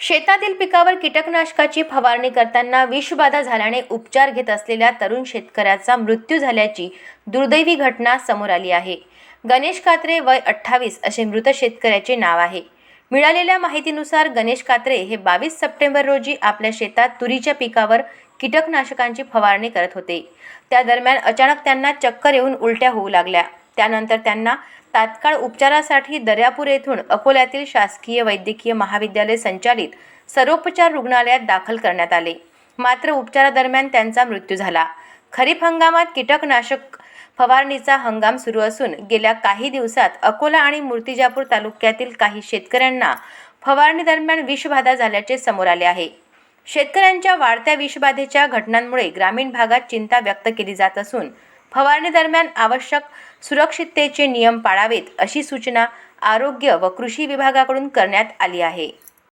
शेतातील पिकावर कीटकनाशकाची फवारणी करताना विषबाधा झाल्याने उपचार घेत असलेल्या तरुण शेतकऱ्याचा मृत्यू झाल्याची दुर्दैवी घटना समोर आली आहे. गणेश कात्रे वय अठ्ठावीस असे मृत शेतकऱ्याचे नाव आहे. मिळालेल्या माहितीनुसार गणेश कात्रे हे बावीस सप्टेंबर रोजी आपल्या शेतात तुरीच्या पिकावर कीटकनाशकांची फवारणी करत होते. त्या दरम्यान अचानक त्यांना चक्कर येऊन उलट्या होऊ लागल्या. त्यानंतर त्यांना तात्काळ उपचारासाठी दर्यापूर येथून अकोल्यातील शासकीय वैद्यकीय महाविद्यालय संचालित सर्वोपचार रुग्णालयात दाखल करण्यात आले. मात्र उपचारादरम्यान त्यांचा मृत्यू झाला. खरीप हंगामात कीटकनाशक फवारणीचा हंगाम सुरू असून गेल्या काही दिवसात अकोला आणि मूर्तिजापूर तालुक्यातील काही शेतकऱ्यांना फवारणी दरम्यान विषबाधा झाल्याचे समोर आले आहे. शेतकऱ्यांच्या वाढत्या विषबाधेच्या घटनांमुळे ग्रामीण भागात चिंता व्यक्त केली जात असून फवारणीदरम्यान आवश्यक सुरक्षिततेचे नियम पाळावेत अशी सूचना आरोग्य व कृषी विभागाकडून करण्यात आली आहे.